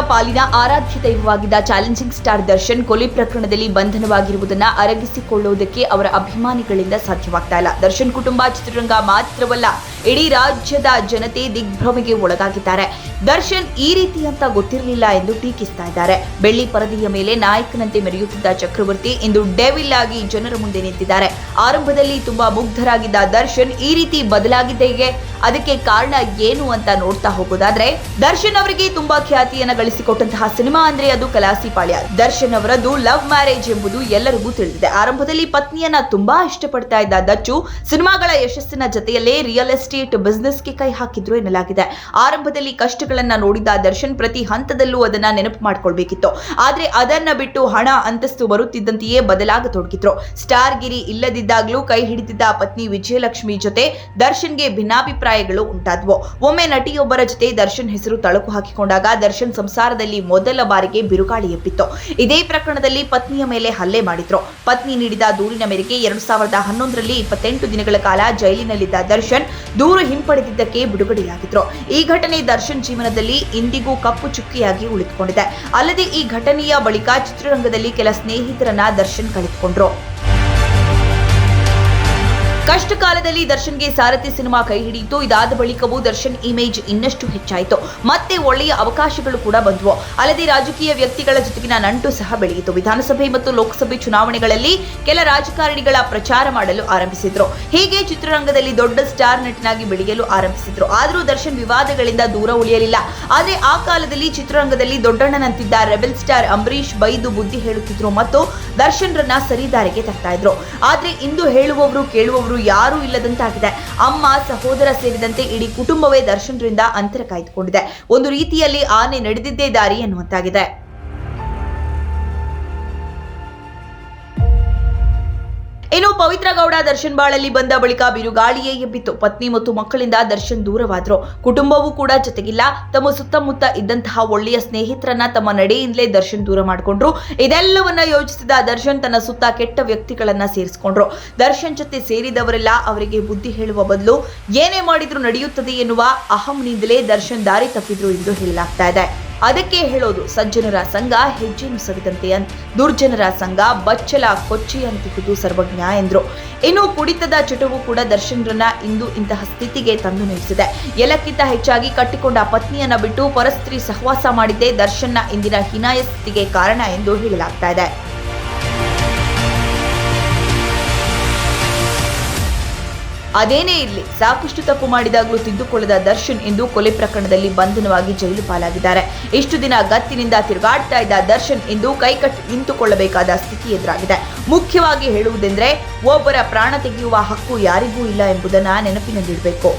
ಪಾಲಿನ ಆರಾಧ್ಯ ದೈವವಾಗಿದ್ದ ಚಾಲೆಂಜಿಂಗ್ ಸ್ಟಾರ್ ದರ್ಶನ್ ಕೊಲೆ ಪ್ರಕರಣದಲ್ಲಿ ಬಂಧನವಾಗಿರುವುದನ್ನ ಅರಗಿಸಿಕೊಳ್ಳುವುದಕ್ಕೆ ಅವರ ಅಭಿಮಾನಿಗಳಿಂದ ಸಾಧ್ಯವಾಗ್ತಾ ಇಲ್ಲ. ದರ್ಶನ್ ಕುಟುಂಬ ಚಿತ್ರರಂಗ ಮಾತ್ರವಲ್ಲ, ಇಡೀ ರಾಜ್ಯದ ಜನತೆ ದಿಗ್ಭ್ರಮೆಗೆ ಒಳಗಾಗಿದ್ದಾರೆ. ದರ್ಶನ್ ಈ ರೀತಿ ಅಂತ ಗೊತ್ತಿರಲಿಲ್ಲ ಎಂದು ಟೀಕಿಸ್ತಾ ಇದ್ದಾರೆ. ಬೆಳ್ಳಿ ಪರದೆಯ ಮೇಲೆ ನಾಯಕನಂತೆ ಮೆರೆಯುತ್ತಿದ್ದ ಚಕ್ರವರ್ತಿ ಇಂದು ಡೆವಿಲ್ ಆಗಿ ಜನರ ಮುಂದೆ ನಿಂತಿದ್ದಾರೆ. ಆರಂಭದಲ್ಲಿ ತುಂಬಾ ಮುಗ್ಧರಾಗಿದ್ದ ದರ್ಶನ್ ಈ ರೀತಿ ಬದಲಾಗಿದ್ದೇಗೆ ಅದಕ್ಕೆ ಕಾರಣ ಏನು ಅಂತ ನೋಡ್ತಾ ಹೋಗೋದಾದ್ರೆ, ದರ್ಶನ್ ಅವರಿಗೆ ತುಂಬಾ ಖ್ಯಾತಿಯನ್ನ ಗಳಿಸಿಕೊಟ್ಟಂತಹ ಸಿನಿಮಾ ಅಂದ್ರೆ ಅದು ಕಲಾಸಿಪಾಳ್ಯ ದರ್ಶನ್ ಅವರದ್ದು ಲವ್ ಮ್ಯಾರೇಜ್ ಎಂಬುದು ಎಲ್ಲರಿಗೂ ತಿಳಿದಿದೆ. ಆರಂಭದಲ್ಲಿ ಪತ್ನಿಯನ್ನ ತುಂಬಾ ಇಷ್ಟಪಡ್ತಾ ಇದ್ದ ದಚ್ಚು ಸಿನಿಮಾಗಳ ಯಶಸ್ಸಿನ ಜೊತೆಯಲ್ಲೇ ರಿಯಲ್ ಎಸ್ಟೇಟ್ ಬಿಸ್ನೆಸ್ಗೆ ಕೈ ಹಾಕಿದ್ರು ಎನ್ನಲಾಗಿದೆ. ಆರಂಭದಲ್ಲಿ ಕಷ್ಟಗಳನ್ನ ನೋಡಿದ ದರ್ಶನ್ ಪ್ರತಿ ಹಂತದಲ್ಲೂ ಅದನ್ನ ನೆನಪು ಮಾಡ್ಕೊಳ್ಬೇಕಿತ್ತು. ಆದ್ರೆ ಅದನ್ನ ಬಿಟ್ಟು ಹಣ ಅಂತಸ್ತು ಬರುತ್ತಿದ್ದಂತೆಯೇ ಬದಲಾಗತೊಡಗಿದ್ರು ಸ್ಟಾರ್ ಗಿರಿ ಇಲ್ಲದಿದ್ದಾಗಲೂ ಕೈ ಹಿಡಿದಿದ್ದ ಪತ್ನಿ ವಿಜಯಲಕ್ಷ್ಮಿ ಜೊತೆ ದರ್ಶನ್ಗೆ ಭಿನ್ನಾಭಿಪ್ರಾಯಗಳು ಉಂಟಾದ್ವು. ಒಮ್ಮೆ ನಟಿಯೊಬ್ಬರ ಜೊತೆ ದರ್ಶನ್ ಹೆಸರು ತಳಕು ಹಾಕಿಕೊಂಡಾಗ ದರ್ಶನ್ ಸಂಸಾರದಲ್ಲಿ ಮೊದಲ ಬಾರಿಗೆ ಬಿರುಗಾಳಿ ಎಬ್ಬಿತ್ತು. ಇದೇ ಪ್ರಕರಣದಲ್ಲಿ ಪತ್ನಿಯ ಮೇಲೆ ಹಲ್ಲೆ ಮಾಡಿದ್ರು. ಪತ್ನಿ ನೀಡಿದ ದೂರಿನ ಮೇರೆಗೆ ಎರಡು ಸಾವಿರದ ಹನ್ನೊಂದರಲ್ಲಿ ಇಪ್ಪತ್ತೆಂಟು ದಿನಗಳ ಕಾಲ ಜೈಲಿನಲ್ಲಿದ್ದ ದರ್ಶನ್ ದೂರು ಹಿಂಪಡೆದಿದ್ದಕ್ಕೆ ಬಿಡುಗಡೆಯಾಗಿದ್ರು. ಈ ಘಟನೆ ದರ್ಶನ್ ಜೀವನದಲ್ಲಿ ಇಂದಿಗೂ ಕಪ್ಪು ಚುಕ್ಕಿಯಾಗಿ ಉಳಿದುಕೊಂಡಿದೆ. ಅಲ್ಲದೆ ಈ ಘಟನೆಯ ಬಳಿಕ ಚಿತ್ರರಂಗದಲ್ಲಿ ಕೆಲ ಸ್ನೇಹಿತರನ್ನ ದರ್ಶನ್ ಕಳೆದುಕೊಂಡ್ರು. ಕಷ್ಟ ಕಾಲದಲ್ಲಿ ದರ್ಶನ್ಗೆ ಸಾರಥಿ ಸಿನಿಮಾ ಕೈ ಹಿಡಿಯಿತು. ಇದಾದ ಬಳಿಕವೂ ದರ್ಶನ್ ಇಮೇಜ್ ಇನ್ನಷ್ಟು ಹೆಚ್ಚಾಯಿತು. ಮತ್ತೆ ಒಳ್ಳೆಯ ಅವಕಾಶಗಳು ಕೂಡ ಬಂದವು. ಅಲ್ಲದೆ ರಾಜಕೀಯ ವ್ಯಕ್ತಿಗಳ ಜೊತೆಗಿನ ನಂಟು ಸಹ ಬೆಳೆಯಿತು. ವಿಧಾನಸಭೆ ಮತ್ತು ಲೋಕಸಭೆ ಚುನಾವಣೆಗಳಲ್ಲಿ ಕೆಲ ರಾಜಕಾರಣಿಗಳ ಪ್ರಚಾರ ಮಾಡಲು ಆರಂಭಿಸಿದ್ರು. ಹೀಗೆ ಚಿತ್ರರಂಗದಲ್ಲಿ ದೊಡ್ಡ ಸ್ಟಾರ್ ನಟನಾಗಿ ಬೆಳೆಯಲು ಆರಂಭಿಸಿದ್ರು. ಆದರೂ ದರ್ಶನ್ ವಿವಾದಗಳಿಂದ ದೂರ ಉಳಿಯಲಿಲ್ಲ. ಆದರೆ ಆ ಕಾಲದಲ್ಲಿ ಚಿತ್ರರಂಗದಲ್ಲಿ ದೊಡ್ಡಣ್ಣನಂತಿದ್ದ ರೆಬೆಲ್ ಸ್ಟಾರ್ ಅಂಬರೀಷ್ ಬೈದು ಬುದ್ಧಿ ಹೇಳುತ್ತಿದ್ರು ಮತ್ತು ದರ್ಶನ್ರನ್ನ ಸರಿದಾರಿಗೆ ತರ್ತಾ ಇದ್ರು. ಆದ್ರೆ ಇಂದು ಹೇಳುವವರು ಕೇಳುವವರು ಯಾರೂ ಇಲ್ಲದಂತಾಗಿದೆ. ಅಮ್ಮ, ಸಹೋದರ ಸೇರಿದಂತೆ ಇಡೀ ಕುಟುಂಬವೇ ದರ್ಶನ್ರಿಂದ ಅಂತರ ಕಾಯ್ದುಕೊಂಡಿದೆ. ಒಂದು ರೀತಿಯಲ್ಲಿ ಆನೆ ನಡೆದಿದ್ದೇ ದಾರಿ ಎನ್ನುವಂತಾಗಿದೆ. ಇನ್ನು ಪವಿತ್ರ ಗೌಡ ದರ್ಶನ್ ಬಾಳಲ್ಲಿ ಬಂದ ಬಳಿಕ ಬಿರುಗಾಳಿಯೇ ಎಬ್ಬಿತ್ತು ಪತ್ನಿ ಮತ್ತು ಮಕ್ಕಳಿಂದ ದರ್ಶನ್ ದೂರವಾದ್ರು. ಕುಟುಂಬವೂ ಕೂಡ ಜೊತೆಗಿಲ್ಲ. ತಮ್ಮ ಸುತ್ತಮುತ್ತ ಇದ್ದಂತಹ ಒಳ್ಳೆಯ ಸ್ನೇಹಿತರನ್ನ ತಮ್ಮ ನಡೆಯಿಂದಲೇ ದರ್ಶನ್ ದೂರ ಮಾಡಿಕೊಂಡ್ರು. ಇದೆಲ್ಲವನ್ನ ಯೋಚಿಸಿದ ದರ್ಶನ್ ತನ್ನ ಸುತ್ತ ಕೆಟ್ಟ ವ್ಯಕ್ತಿಗಳನ್ನ ಸೇರಿಸಿಕೊಂಡ್ರು. ದರ್ಶನ್ ಜೊತೆ ಸೇರಿದವರೆಲ್ಲ ಅವರಿಗೆ ಬುದ್ಧಿ ಹೇಳುವ ಬದಲು, ಏನೇ ಮಾಡಿದ್ರು ನಡೆಯುತ್ತದೆ ಎನ್ನುವ ಅಹಂನಿಂದಲೇ ದರ್ಶನ್ ದಾರಿ ತಪ್ಪಿದ್ರು ಎಂದು ಹೇಳಲಾಗ್ತಾ ಇದೆ. ಅದಕ್ಕೆ ಹೇಳೋದು ಸಜ್ಜನರ ಸಂಘ, ಹೆಜ್ಜೆನು ಸವಿದಂತೆ ಅಂತ ದುರ್ಜನರ ಸಂಘ, ಬಚ್ಚಲ ಕೊಚ್ಚಿಯಂತಿಹುದು ಸರ್ವಜ್ಞ ಎಂದ್ರು. ಇನ್ನು ಕುಡಿತದ ಚಟವು ಕೂಡ ದರ್ಶನ್ರನ್ನ ಇಂದು ಇಂತಹ ಸ್ಥಿತಿಗೆ ತಂದು ನಿಲ್ಲಿಸಿದೆ. ಎಲ್ಲಕ್ಕಿಂತ ಹೆಚ್ಚಾಗಿ ಕಟ್ಟಿಕೊಂಡ ಪತ್ನಿಯನ್ನ ಬಿಟ್ಟು ಪರಸ್ತ್ರೀ ಸಹವಾಸ ಮಾಡಿದ್ದೇ ದರ್ಶನ್ನ ಇಂದಿನ ಹೀನಾಯ ಸ್ಥಿತಿಗೆ ಕಾರಣ ಎಂದು ಹೇಳಲಾಗ್ತಾ ಇದೆ. ಅದೇನೇ ಇರಲಿ, ಸಾಕಷ್ಟು ತಪ್ಪು ಮಾಡಿದಾಗಲೂ ತಿದ್ದುಕೊಳ್ಳದ ದರ್ಶನ್ ಎಂದು ಕೊಲೆ ಪ್ರಕರಣದಲ್ಲಿ ಬಂಧನವಾಗಿ ಜೈಲು ಪಾಲಾಗಿದ್ದಾರೆ. ಇಷ್ಟು ದಿನ ಗತ್ತಿನಿಂದ ತಿರುಗಾಡ್ತಾ ಇದ್ದ ದರ್ಶನ್ ಎಂದು ಕೈಕಟ್ಟು ನಿಂತುಕೊಳ್ಳಬೇಕಾದ ಸ್ಥಿತಿ ಎದುರಾಗಿದೆ. ಮುಖ್ಯವಾಗಿ ಹೇಳುವುದೆಂದರೆ, ಒಬ್ಬರ ಪ್ರಾಣ ತೆಗೆಯುವ ಹಕ್ಕು ಯಾರಿಗೂ ಇಲ್ಲ ಎಂಬುದನ್ನು ನೆನಪಿನಲ್ಲಿಡಬೇಕು.